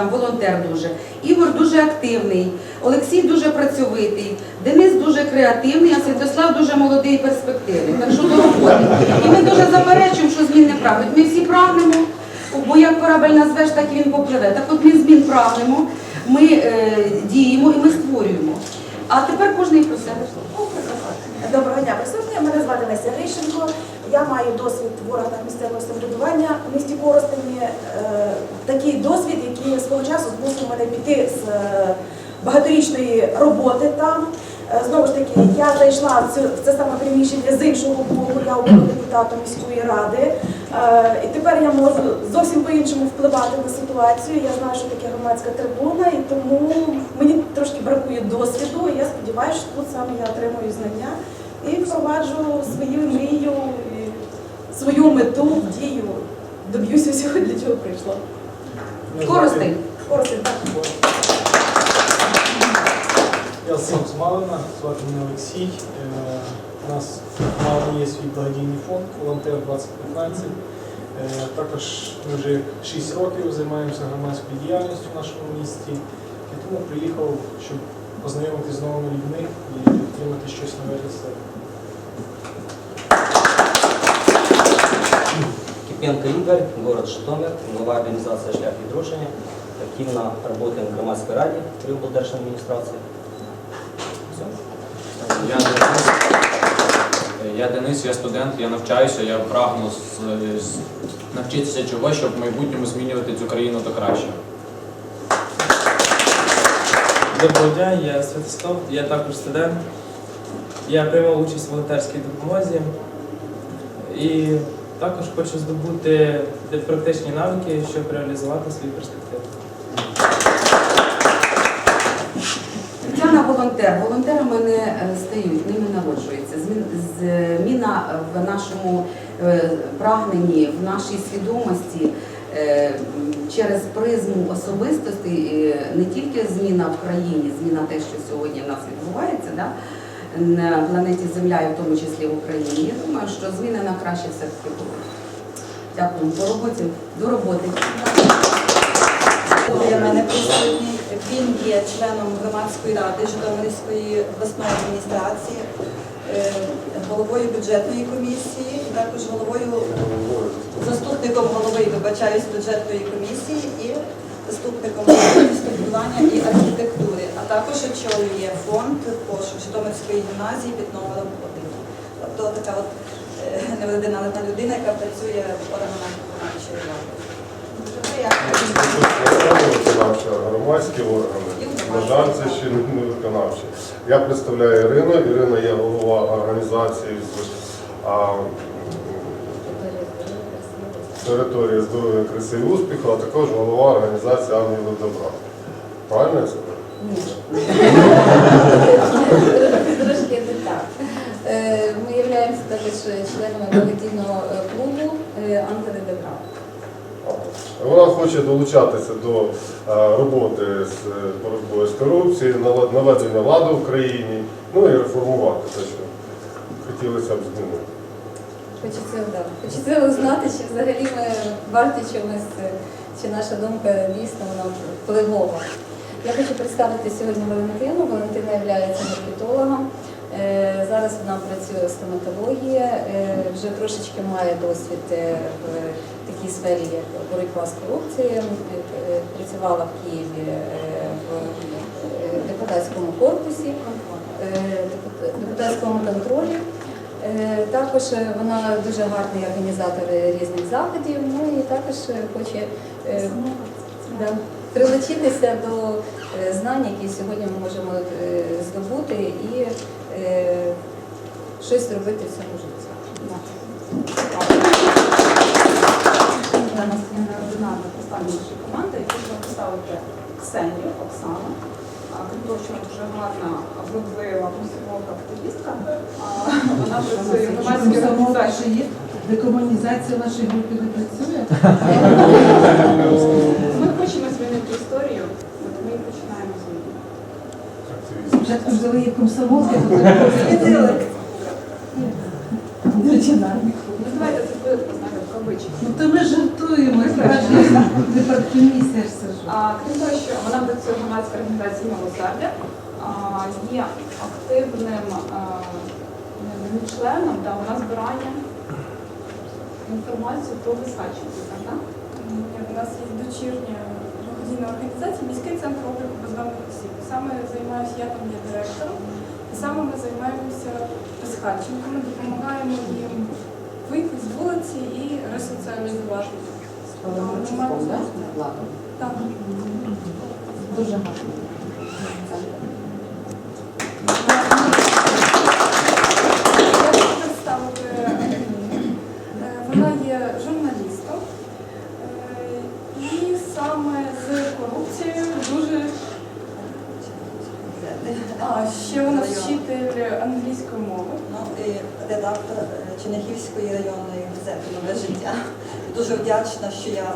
там волонтер дуже. Ігор дуже активний, Олексій дуже працьовитий, Денис дуже креативний, а Святослав дуже молодий і перспективний. Так що до роботи. І ми дуже заперечуємо, що змін не прагнуть. Ми всі прагнемо, бо як корабель назвеш, так і він попливе. Так от ми змін прагнемо, ми е, діємо і ми створюємо. А тепер кожен про себе. Доброго дня, присутні. Мене звати Леся Грищенко. Я маю досвід в органах місцевого самоврядування в місті Коростені. Е, Такий досвід, який свого часу змусив мене піти з е, багаторічної роботи там. Е, Знову ж таки, я зайшла в це саме приміщення з іншого боку, я була депутатом міської ради. Е, І тепер я можу зовсім по-іншому впливати на ситуацію. Я знаю, що таке громадська трибуна, і тому мені трошки бракує досвіду. І я сподіваюся, що тут саме я отримую знання і впроваджу свою мрію, свою мету дію. Доб'юся всього, для чого прийшла. Коростень. Коротко, так. Я сам з Малина, звати мене Олексій. Е, У нас в Малині є свій благодійний фонд Волонтер 2015. Е, Також ми вже 6 років займаємося громадською діяльністю в нашому місті. І тому приїхав, щоб познайомитися з новими людьми і отримати щось нове для себе. Кипенко Игорь, город Житомир, глава организации «Шлях и Активно работаем в громадской раде при облдержадминистрации. Все. Я Денис, я Денис, я студент, я навчаюся, я прагну з- з- навчитися чогось, щоб в майбутньому змінювати цю країну до кращого. Доброго дня, я Святослав, я також студент. Я приймав участь в волонтерській допомозі і також хочу здобути практичні навики, щоб реалізувати свої перспективи. Тетяна волонтер. Волонтерами не е, стають, ними народжуються. Змін- Зміна в нашому е, прагненні, в нашій свідомості е, через призму особистості, е, не тільки зміна в країні, зміна те, що сьогодні в нас відбувається, да? На планеті Земля, і в тому числі в Україні. Я думаю, що зміни на краще все-таки будуть. Дякую. По роботі, до роботи. Для мене присутній. Він є членом громадської ради Житомирської обласної адміністрації, е, головою бюджетної комісії, також головою заступником голови, вибачаюсь, бюджетної комісії і заступником голови містобудування і архітектури, а також очолює фонд пошук Житомирської гімназії під номером 1. Тобто така от е, людина, яка працює в органах виконавчої влади. Громадські органи. На жаль, це ще не виконавчі. Я представляю Ірину. Ірина є голова організації з а, території здоров'я краси і успіху, а також голова організації Ангели Добра. Правильно я сказав? Трошки не так. Е, Ми являємося також членами благодійного е, клубу е, Ангели Добра. Вона хоче долучатися до роботи з боротьбою з корупцією, наведення ладу в країні, ну і реформувати те, що хотілося б змінити. Хочеться, да, хочеться узнати, чи взагалі ми варті чомусь, чи наша думка дійсно вона впливова. Я хочу представити сьогодні Валентину. Валентина є маркетологом. Е, Зараз вона працює в стоматології, е, вже трошечки має досвід е, в такій сфері, як боротьба з корупцією. Працювала в Києві в депутатському корпусі, депутатському контролі. Також вона дуже гарний організатор різних заходів, ну і також хоче да, прилучитися до е, знань, які сьогодні ми можемо е, здобути і е, щось зробити в цьому житті. Да. Для нас є неординарна поставлена наша команда, і хочу представити Ксенію Оксану. А, Крім того, що дуже гарна вродлива мусульманка активістка, вона працює в громадській організації. Декомунізація в нашій групі не працює. Хочемо змінити історію, от ми і починаємо зміни. Активізм. Спочатку взяли її комсомолки, а потім починали. Ну, давайте це буде знаєте, в кавичках. Ну то ми жартуємо, справді департкомісія ж. А, крім того, що вона працює в громадській організації «Милосердя», є активним членом, та вона збирає інформацію про безхатченців, так? так? Ні, У нас є дочірня благодійна організація міський центр обліку бездомних осіб. Саме займаюся я там є директором. І саме ми займаємося безхатченками, допомагаємо їм вийти з вулиці і ресоціалізувати. Так. Дуже гарно. Я хочу представити, е, вона є журналістом. А, ще вона вчитель англійської мови. Ну, і редактор е, районної газети Нове життя. Дуже вдячна, що я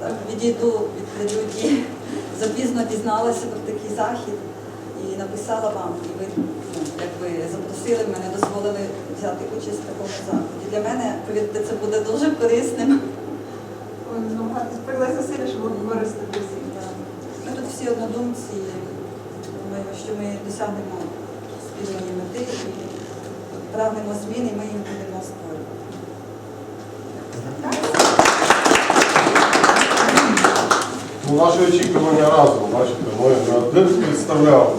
так, відійду від прелюдії. Запізно дізналася про такий захід і написала вам. І ви ну, якби запросили мене, дозволили взяти участь в такому заході. Для мене, повірте, це буде дуже корисним. Намагатись прикласти сили, щоб використатися. Ми тут всі однодумці. Що ми досягнемо спільної мети і прагнемо змін, і ми їм будемо створювати. Ну, наші очікування разом, бачите, ми не один представляли.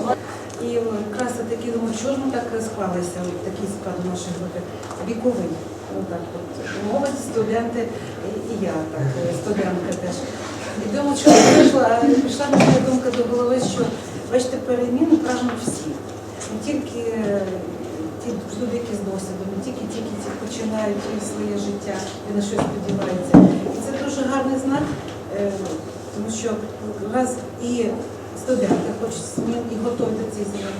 І якраз я таки думаю, що ж ми так склалися, такий склад нашої групи віковий. Ну так, от молодь, студенти і, і я, так, студентка теж. І думаю, що прийшла, а прийшла мені думка до голови, що бачите, переміну прагнуть всі. Не тільки ті люди, які з досвідом, не тільки ті, які починають своє життя і на щось сподіваються. І це дуже гарний знак, е, тому що раз і студенти хочуть змін і готові до цих змін.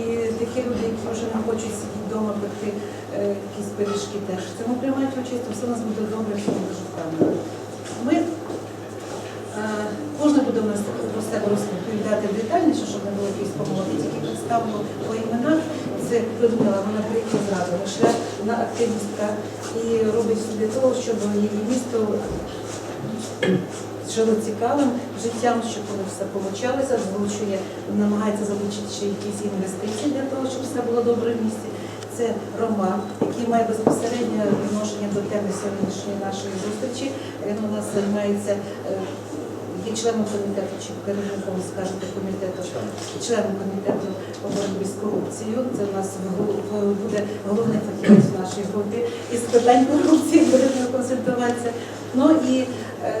І такі люди, які вже не хочуть сидіти вдома, пекти е, якісь пиріжки теж цьому приймають участь, все у нас буде добре, все ми дуже впевнені. Ми кожен буде у нас про себе розповідати детальніше, щоб не було якісь помилки, тільки представимо по іменах. Це Людмила, вона приїхала зразу, лише вона активістка і робить все для того, щоб її місто жило цікавим життям, щоб воно все получалося, залучує, намагається залучити ще якісь інвестиції для того, щоб все було добре в місті. Це Роман, який має безпосереднє відношення до теми сьогоднішньої нашої зустрічі. Він у нас займається, є членом комітету чи керівником, скажете, комітету, членом комітету по боротьбі з корупцією. Це у нас буде головний фахівець в нашій групі із питань корупції, будемо консультуватися. Ну і е,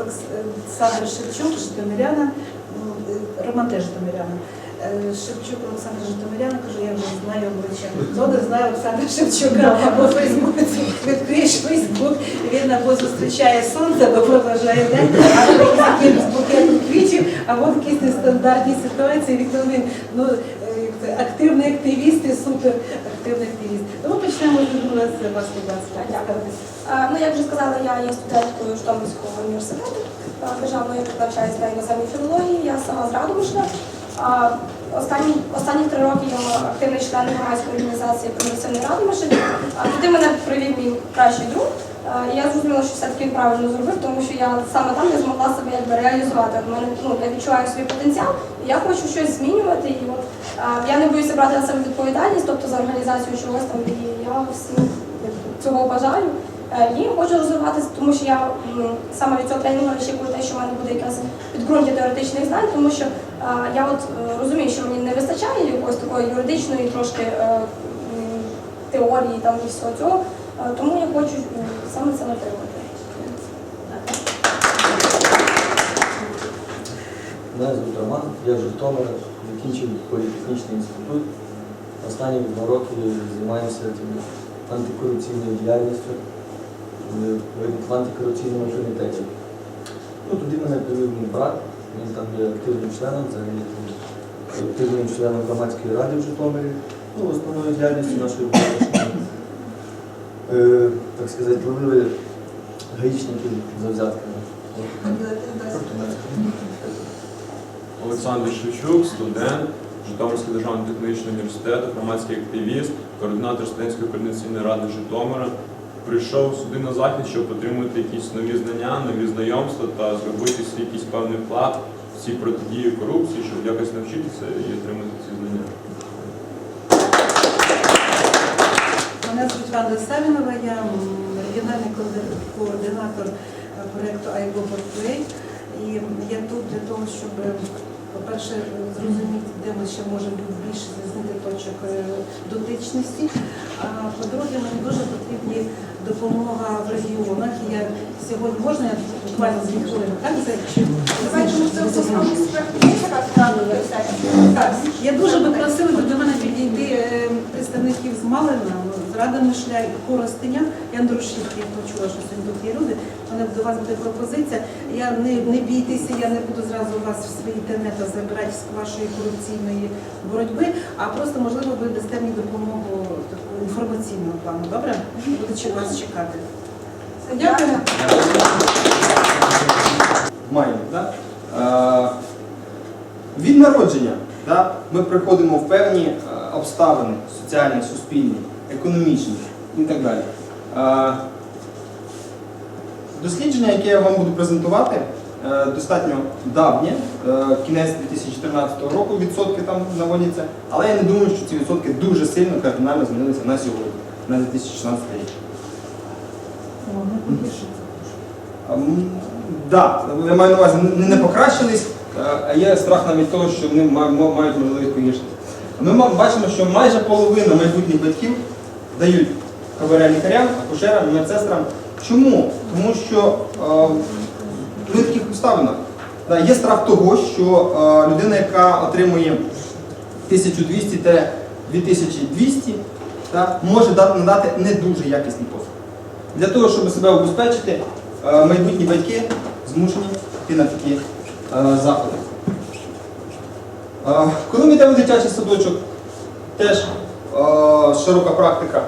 Олександр Шевчук, Житомирянин, ну, е, Роман теж Житомирянин. Е, Шевчук Олександр Житомирянин, каже, я вже знаю обличчя. Не знає Олександра Шевчука або Фейсбуці, відкриєш Фейсбук, він або зустрічає сонце, або проважає день, або якийсь букетом квітів, або в якійсь нестандартній ситуації. Він ну, е, активний активіст і супер активний активіст. Тому почнемо з вас, будь ласка, Ну, як вже сказала, я є студенткою Житомирського університету державної навчаюся на іноземній філології, я сама з Радомишля. Останні, останні три роки я активний член громадської організації «Прогресивний Радомишль». А, Туди мене привів мій кращий друг. І я зрозуміла, що все-таки правильно зробив, тому що я саме там не змогла себе якби реалізувати. У мене ну, я відчуваю свій потенціал, і я хочу щось змінювати. І от я не боюся брати на себе відповідальність, тобто за організацію чогось там, і я всім цього бажаю. Е, І хочу розвиватися, тому що я саме від цього тренінгу очікую те, що в мене буде якась підґрунтя теоретичних знань, тому що я от е, розумію, що мені не вистачає якоїсь такої юридичної трошки е, теорії там і всього цього, Е, тому я хочу саме це отримати. Мене звуть Роман, я з Житомира, закінчив політехнічний інститут. Останні два роки цим антикорупційною діяльністю в антикорупційному комітеті. Ну, туди мене привів мій брат, він там є активним членом, взагалі активним членом громадської ради в Житомирі. Ну, основною діяльністю нашої е, так сказати, ловили гаїчників за взятками. Олександр Шевчук, студент Житомирського державного технологічного університету, громадський активіст, координатор студентської координаційної ради Житомира. Прийшов сюди на захід, щоб отримати якісь нові знання, нові знайомства та зробити свій якийсь певний вклад в ці протидії корупції, щоб якось навчитися і отримати ці знання. Мене звуть Ванда Савінова, я регіональний координатор проєкту Portway. І я тут для того, щоб, по-перше, зрозуміти, де ми ще можемо більше знайти точок е, дотичності. А по-друге, мені дуже потрібна допомога в регіонах. І Я сьогодні можна я буквально дві хвилини, так? Це чи Давайте ми це так, я дуже би просила би до мене підійти е, представників з Малина, з Радомишля і Коростеня. Я Андрушівки, почула, що сьогодні тут є люди. Мене до вас буде пропозиція. Я не, не бійтеся, я не буду зразу вас в свої інтернети забирати з вашої корупційної боротьби, а просто можливо ви дасте мені допомогу таку інформаційного плану. Добре? Буду чи- вас чекати. Дякую. маємо. Да? Е, від народження да, ми приходимо в певні е, обставини соціальні, суспільні, економічні і так далі. Е, дослідження, яке я вам буду презентувати, е, достатньо давнє, е, кінець 2014 року відсотки там наводяться, але я не думаю, що ці відсотки дуже сильно кардинально змінилися на сьогодні, на 2016 рік. Так, я маю на увазі, не, не покращились, а є страх навіть того, що вони ма- ма- мають можливість погіршитися. Ми бачимо, що майже половина майбутніх батьків дають хабаря лікарям, акушерам, медсестрам. Чому? Тому що в таких обставинах. Є страх того, що людина, яка отримує 1200-2200, та, може надати не дуже якісні послуги. Для того, щоб себе обезпечити, е, майбутні батьки змушені йти на такі е, заходи. Е, Коли ми йдемо в дитячий садочок, теж широка практика.